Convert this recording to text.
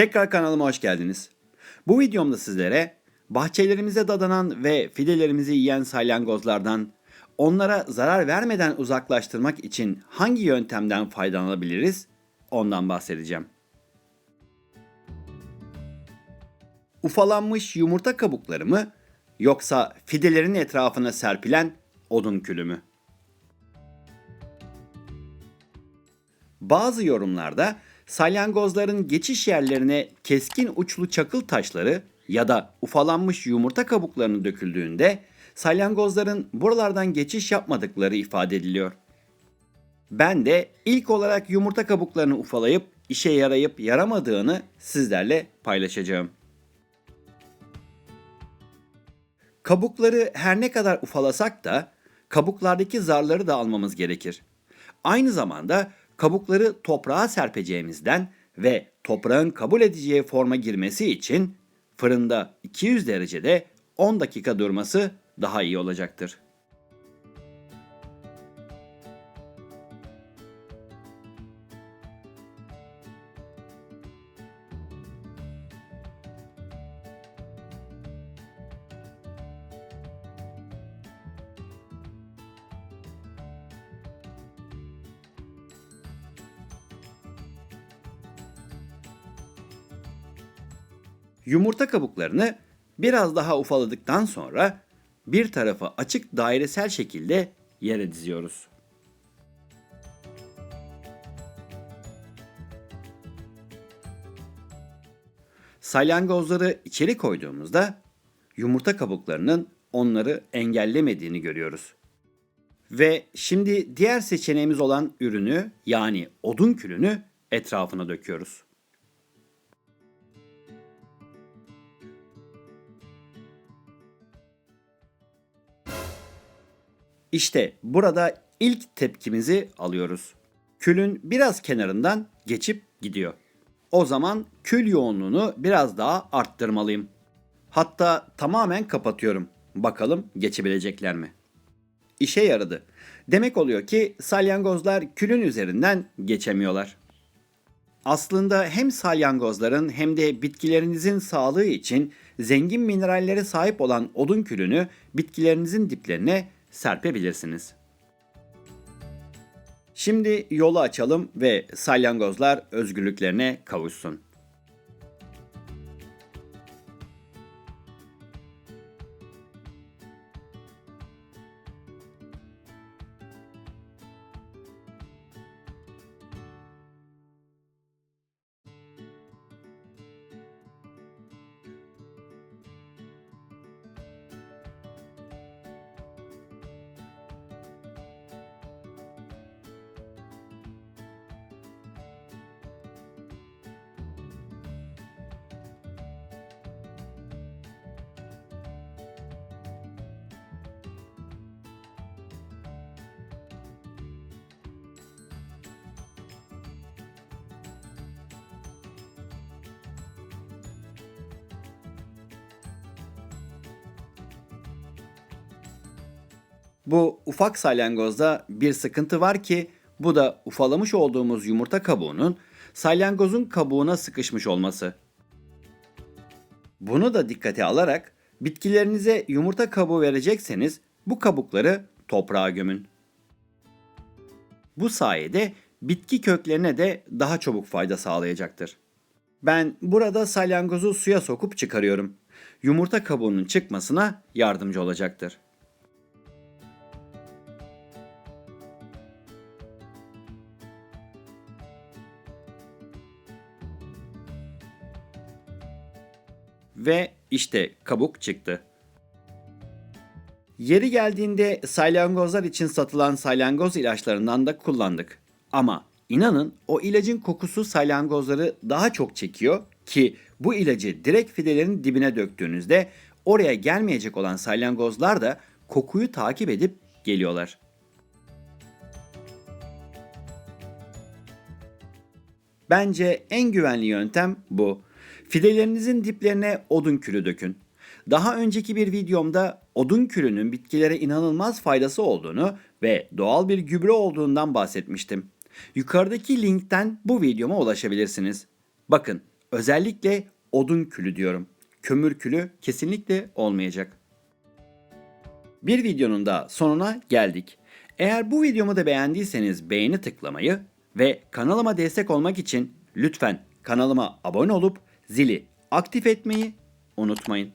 Tekrar kanalıma hoş geldiniz. Bu videomda sizlere bahçelerimize dadanan ve fidelerimizi yiyen salyangozlardan onlara zarar vermeden uzaklaştırmak için hangi yöntemden faydalanabiliriz ondan bahsedeceğim. Ufalanmış yumurta kabukları mı yoksa fidelerin etrafına serpilen odun külü mü? Bazı yorumlarda salyangozların geçiş yerlerine keskin uçlu çakıl taşları ya da ufalanmış yumurta kabuklarını döküldüğünde salyangozların buralardan geçiş yapmadıkları ifade ediliyor. Ben de ilk olarak yumurta kabuklarını ufalayıp işe yarayıp yaramadığını sizlerle paylaşacağım. Kabukları her ne kadar ufalasak da kabuklardaki zarları da almamız gerekir. Aynı zamanda kabukları toprağa serpeceğimizden ve toprağın kabul edeceği forma girmesi için fırında 200 derecede 10 dakika durması daha iyi olacaktır. Yumurta kabuklarını biraz daha ufaladıktan sonra bir tarafı açık dairesel şekilde yere diziyoruz. Salyangozları içeri koyduğumuzda yumurta kabuklarının onları engellemediğini görüyoruz. Ve şimdi diğer seçeneğimiz olan ürünü yani odun külünü etrafına döküyoruz. İşte burada ilk tepkimizi alıyoruz. Külün biraz kenarından geçip gidiyor. O zaman kül yoğunluğunu biraz daha arttırmalıyım. Hatta tamamen kapatıyorum. Bakalım geçebilecekler mi? İşe yaradı. Demek oluyor ki salyangozlar külün üzerinden geçemiyorlar. Aslında hem salyangozların hem de bitkilerinizin sağlığı için zengin minerallere sahip olan odun külünü bitkilerinizin diplerine serpebilirsiniz. Şimdi yolu açalım ve salyangozlar özgürlüklerine kavuşsun. Bu ufak salyangozda bir sıkıntı var ki bu da ufalamış olduğumuz yumurta kabuğunun salyangozun kabuğuna sıkışmış olması. Bunu da dikkate alarak bitkilerinize yumurta kabuğu verecekseniz bu kabukları toprağa gömün. Bu sayede bitki köklerine de daha çabuk fayda sağlayacaktır. Ben burada salyangozu suya sokup çıkarıyorum. Yumurta kabuğunun çıkmasına yardımcı olacaktır. Ve işte kabuk çıktı. Yeri geldiğinde salyangozlar için satılan salyangoz ilaçlarından da kullandık. Ama inanın o ilacın kokusu salyangozları daha çok çekiyor ki bu ilacı direkt fidelerin dibine döktüğünüzde oraya gelmeyecek olan salyangozlar da kokuyu takip edip geliyorlar. Bence en güvenli yöntem bu. Fidelerinizin diplerine odun külü dökün. Daha önceki bir videomda odun külünün bitkilere inanılmaz faydası olduğunu ve doğal bir gübre olduğundan bahsetmiştim. Yukarıdaki linkten bu videoma ulaşabilirsiniz. Bakın Özellikle odun külü diyorum. Kömür külü kesinlikle olmayacak. Bir videonun da sonuna geldik. Eğer bu videomu da beğendiyseniz beğeni tıklamayı ve kanalıma destek olmak için lütfen kanalıma abone olup zili aktif etmeyi unutmayın.